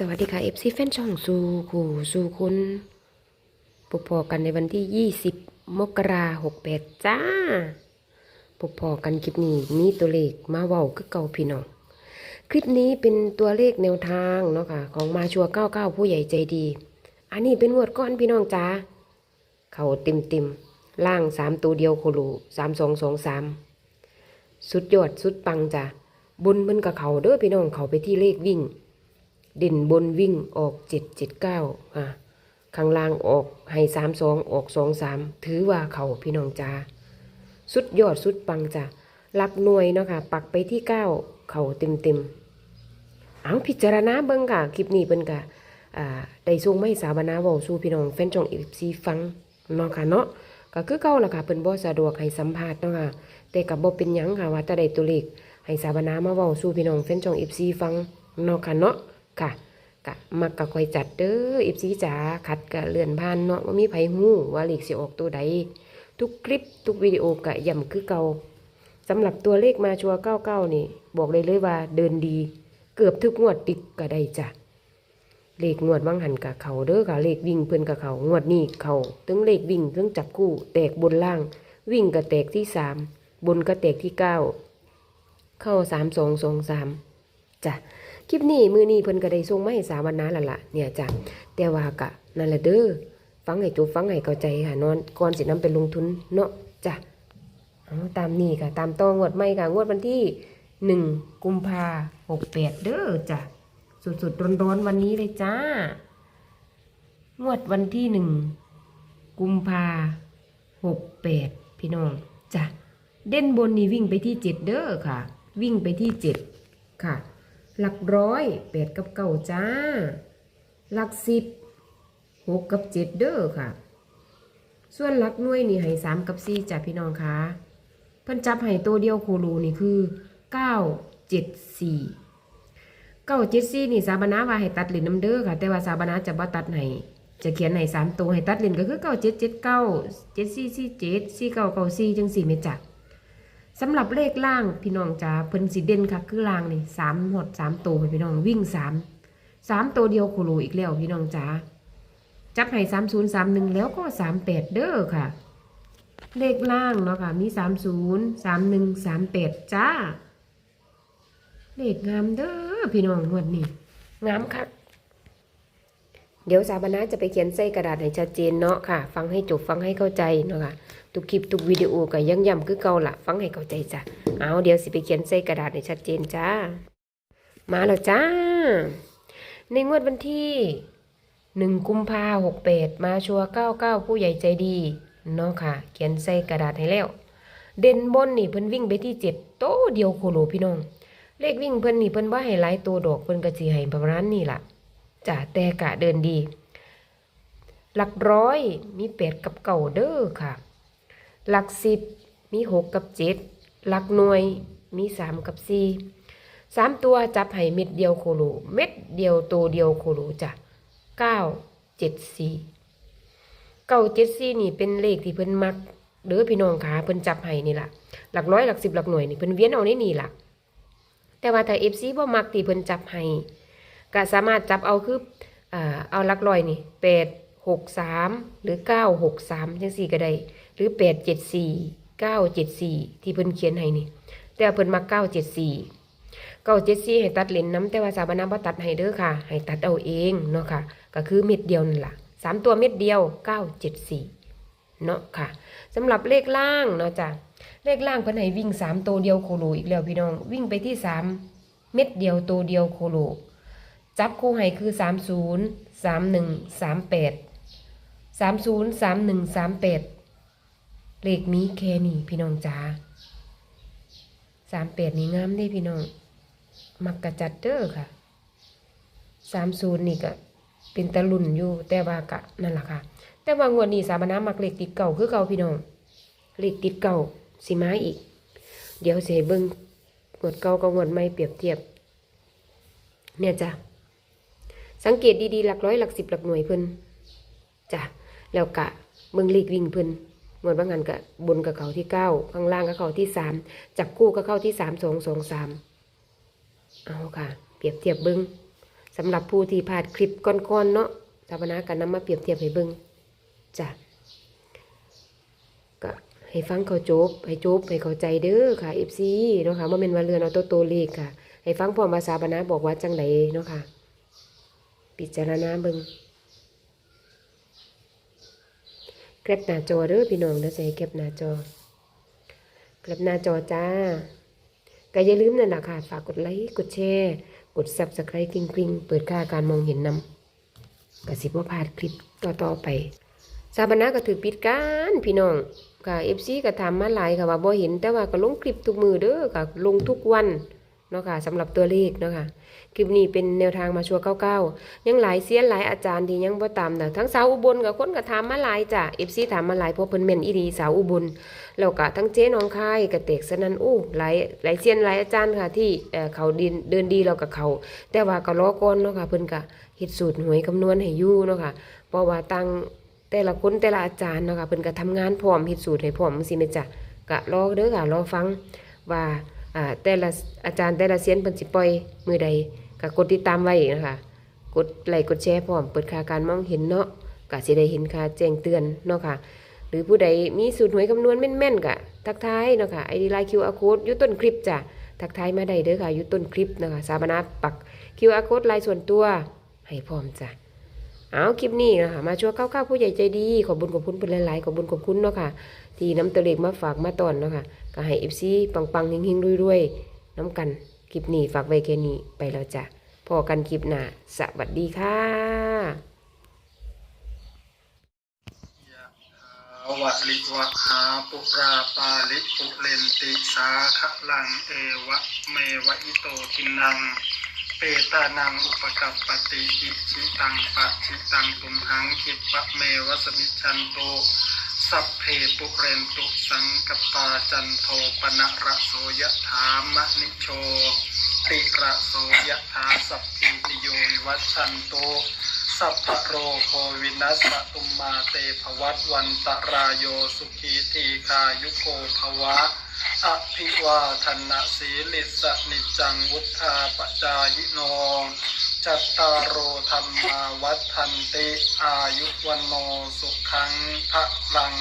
สวัสดีค่ะ FC แฟนช่องสู่ขู่สู่คุณพบพอกันในวันที่ 20 มกราหกแปดจ้าพบพอกันคลิปนี้มีตัวเลขมาเว้าคือเก่าพี่น้อง คลิปนี้เป็นตัวเลขแนวทางเนาะค่ะของมาชัว99ผู้ใหญ่ใจดี อันนี้เป็นงวดก้อนพี่น้องจ้า เขาต็มต็มล่างสามตัวเดียวโคโลสามสองสองสามสุดยอดสุดปังจ้ะบนมันกับเขาเด้อพี่น้องเขาไปที่เลขวิ่ง เด่นบนวิ่งออกเจ็ดเจ็ดเก้าอะข้างล่างออกให้สามสองออกสองสามถือว่าเขาพี่น้องจ้าสุดยอดสุดปังจ้ะหลักหน่วยเนาะค่ะ ปักไปที่เก้าเขาเต็มเต็มเอาพิจารณาเบิ่งค่ะ คลิปนี้เป็นกะอ่าได้ส่งไม่สาวนาเว้าสู่พี่น้องแฟนชองอีซีฟังเนาะค่ะเนาะก็คือเก่าล่ะค่ะเพิ่นบ่สะดวกให้สัมภาษณ์เนาะค่ะแต่ก็บ่เป็นยังค่ะว่าจะได้ตัวเลขให้สาวนามาเว้าสู่พี่น้องแฟนชองอีซีฟังเนาะค่ะเนาะ ค่ะกะมักกะคอยจัดเด้ออิฟซีจ๋าขัดกะเลื่อนผ่านเนาะว่ามีไผฮู้ว่าเลขสิออกตัวใดทุกคลิปทุกวิดีโอกะย่ำคือเก่าสำหรับตัวเลขมาชัวร์99นี่ บอกเลยเลยว่าเดินดี เกือบทุกงวดติดก็ได้จ้ะเลขงวดว่างหันกะเขาเด้อค่ะเลขวิ่งเพิ่นกะเขางวดนี้เขาถึงเลขวิ่งถึงจับคู่ แตกบนล่าง วิ่งกะแตกที่สามบนกะแตกที่เก้าเข้าสามสองสองสามจ้ะ คลิปนี้มือนี้เพิ่นก็ได้ส่งมาให้สาวันนาและละเนี่ยจ้ะแต่ว่ากะนั่นแหละเด้อฟังให้จบฟังให้เข้าใจค่ะนอนก่อนสินำไปลงทุนเนาะจ้ะเอาตามนี้ค่ะ ตามต้องวดใหม่ค่ะงวดวันที่หนึ่งกุมภาหกแปดเด้อจ้ะสุดๆร้อนๆวันนี้เลยจ้างวดวันที่หนึ่งกุมภาหกแปดพี่น้องจ้ะเด่นบนนี่วิ่งไปที่เจ็ดเด้อค่ะ วิ่งไปที่เจ็ดค่ะ หลักร้อยแปดกับเก้าจ้า หลักสิบหกกับเจ็ดเด้อค่ะ ส่วนหลักหน่วยนี่ให้สามกับสี่จ้ะพี่น้องคะเพิ่นจับให้ตัวเดียวโคโลนี่คือเก้าเจ็ดสี่เก้าเจ็ดสี่นี่สาบานาว่าให้ตัดเลนน้ำเด้อค่ะ แต่ว่าสาบานาจะบ่ตัดให้จะเขียนให้สามตัวให้ตัดเลนก็คือเก้าเจ็ดเจ็ดเก้าเจ็ดสี่สี่เจ็ดสี่เก้าเก้าสี่จังสี่เมตรจ้ะ สำหรับเลขล่างพี่น้องจ๋าเพิ่นสิเด่นค่ะคือล่างนี่สามหดสามตัวพี่น้องวิ่งสามสามตัวเดียวโคโลอีกแล้วพี่น้องจ๋าจับให้สามศูนย์สามหนึ่งแล้วก็สามแปดเด้อค่ะ เลขล่างเนาะค่ะมีสามศูนย์สามหนึ่งสามแปดจ้าเลขงามเด้อพี่น้องงวดนี้งามค่ะ เดี๋ยวสาบานาจะไปเขียนใส่กระดาษให้ชัดเจนเนาะค่ะ ฟังให้จบฟังให้เข้าใจเนาะค่ะทุกคลิปทุกวิดีโอก็ยังย้ำคือเก่าละฟังให้เข้าใจจ้ะเอาเดี๋ยวสิไปเขียนใส่กระดาษให้ชัดเจนจ้า มาแล้วจ้า ในงวดวันที่หนึ่งกุมภาหกแปดมาชัวเก้าเก้าผู้ใหญ่ใจดีเนาะค่ะ เขียนใส่กระดาษให้แล้ว เด่นบนนี่เพิ่นวิ่งไปที่เจ็ดโตะเดียวโคโลพี่น้องเลขวิ่งเพิ่นนี่เพิ่นว่าให้หลายตัวดอกเพิ่นก็สิให้ประมาณนี้ล่ะ จ้ะแต่กะเดินดี หลักร้อยมีแปดกับเก่าเด้อค่ะ หลักสิบมีหกกับเจ็ดหลักหน่วยมีสามกับสี่สามตัวจับให้เม็ดเดียวโคโลเม็ดเดียวตัวเดียวโคโลจ้ะเก้าเจ็ดสี่เก้าเจ็ดสี่นี่เป็นเลขที่เพิ่นมักเด้อพี่น้องขาเพิ่นจับให้นี่ล่ะ หลักร้อยหลักสิบหลักหน่วยนี่เพิ่นเวียนเอาในนี่ล่ะ แต่ว่าถ้าเอฟซีบ่มักที่เพิ่นจับให้ ก็สามารถจับเอาคือเอาลักร้อยนี่แปดหกสามหรือเก้าหกสามจังสี่ก็ได้หรือแปดเจ็ดสี่เก้าเจ็ดสี่ที่เพิ่นเขียนให้นี่ แต่ว่าเพิ่นมาเก้าเจ็ดสี่เก้าเจ็ดสี่ให้ตัดเลนน้ำแต่ว่าสาบานาบ่ตัดให้เด้อค่ะ ให้ตัดเอาเองเนาะค่ะ ก็คือเม็ดเดียวนั่นแหละสามตัวเม็ดเดียวเก้าเจ็ดสี่เนาะค่ะสำหรับเลขล่างเนาะจ้ะเลขล่างเพิ่นให้วิ่งสามตัวเดียวโคโลอีกแล้วพี่น้องวิ่งไปที่สามเม็ดเดียวตัวเดียวโคโล จับคู่ให้คือสามศูนย์สามหนึ่งสามแปดสามศูนย์สามหนึ่งสามแปดเลขมีแค่นี้พี่น้องจ๋าสามแปดนี่งามเด้พี่น้อง มักกะจัดเด้อค่ะสามศูนย์นี่ก็เป็นตะลุ่นอยู่แต่ว่ากะนั่นแหละค่ะ แต่ว่างวดนี้สามน้ามักเลขติดเก่าคือเก่าพี่น้องเลขติดเก่าสิมาอีก เดี๋ยวเสเบิ้งงวดเก่ากับงวดใหม่เปรียบเทียบ เนี่ยจ้ะ สังเกตดีๆหลักร้อยหลักสิบหลักหน่วยเพิ่นจ้ะแล้วกะเมืองเลขวิ่งเพิ่นหมดว่างานกับบนกับเขาที่เก้าข้างล่างกับเขาที่สามจับคู่ก็เข้าที่สามสองสองสามเอาค่ะ เปรียบเทียบเบิ้งสำหรับผู้ที่ผ่านคลิปก่อนๆเนาะสถาปนากันนำมาเปรียบเทียบให้เบิ่งจ้ะก็ให้ฟังเขาจบ ให้จบให้เข้าใจเด้อค่ะ FC เนาะค่ะบ่แม่นว่าเรือนเอาตัวโตวเลขค่ะ ให้ฟังพร้อมภาษาบานาบอกว่าจังไดเนาะค่ะ พิจารณาเบิ่งแคปหน้าจอเด้อพี่น้องเด้อใส่แคปหน้าจอแคปหน้าจอจ้าก็อย่าลืมนั่นแหละค่ะ ฝากกดไลค์กดแชร์กด subscribe กริ๊งกริ๊งเปิดค่าการมองเห็นนำกสิบว่าพลาดคลิปต่อต่อๆไปสาบานาก็ถือปิดการพี่น้องค่ะ FC ก็ถามมาหลายค่ะว่าบ่เห็นแต่ว่าก็ลงคลิปทุกมือเด้อค่ะลงทุกวัน เนาะค่ะสำหรับตัวเลขเนาะค่ะคลิปนี้เป็นแนวทางมาชัวร์เก้าๆยังหลายเสียนหลายอาจารย์ที่ยังบ่ตามนะทั้งสาวอุบลกับคนก็ถามมาหลายจ้ะ FC ถามมาหลายเพราะเพิ่นแม่นอีหลีสาวอุบลแล้วก็ทั้งเจ๊น้องคายกระเตกสนันอู้หลายหลายเซียนหลายอาจารย์ค่ะ ที่เอ่อเขาดินเดินดีแล้วก็เขา แต่ว่าก็รอก่อนเนาะค่ะเพิ่นก็เฮ็ดสูตรหวยคำนวณให้ยู่เนาะค่ะเพราะว่าตั้งแต่ละคนแต่ละอาจารย์เนาะค่ะเพิ่นก็ทำงานพร้อมเฮ็ดสูตรให้พร้อมจังซี่แม่นจ้ะก็รอเด้อค่ะรอฟังว่า อ่าแต่ละอาจารย์แต่ละเซียนเพิ่นสิปล่อยมือใดก็กดติดตามไว้นะคะกดไลค์กดแชร์พร้อมเปิดค่าการมองเห็นเนาะก็สิได้เห็นค่าแจ้งเตือนเนาะค่ะหรือผู้ใดมีสูตรหวยคำนวณแม่นๆกะทักทายเนาะค่ะไอดีไลน์ QR code อยู่ต้นคลิปจ้ะทักทายมาได้เด้อค่ะอยู่ต้นคลิปนะคะสาบนาปัก QR code ไลน์ส่วนตัวให้พร้อมจ้ะเอาคลิปนี้นะคะมาช่วยก้าวๆผู้ใหญ่ใจดีขอบุญขอบคุณเป็นหลายๆขอบุญขอบคุณเนาะค่ะที่น้ำตัวเลกมาฝากมาตอนเนาะค่ะ ก็ให้ FC ปังๆเฮงๆรวยๆน้ำกันคลิปนี้ฝากไว้แค่นี้ไปแล้วจ้ะพอกันคลิปหน้าสวัสดีค่ะยะถาวะลิวะหาปุราปาลิปุเรนติสาคะลังเอวะเมวะอิโตทินัง เปตานังอุปกัปปติอิชิตังปะชิตังตุมหังคิปะเมวะสมิจฉันโต สัพเพปุเรนตุสังกปาจันโทปนะระโสยะถามะนิโชติระโสยะถาสัพพิติโยวิวัชันโตสัพพะโรโควินัสสตุมมาเตภวัตวันตรายโยสุขีทีคายุโกภวะอภิวาทนะสีลิสนิจังวุธาปจายโน จัตตารโอธรรมาวัฏันติ อายุวันโนสุขังพระลัง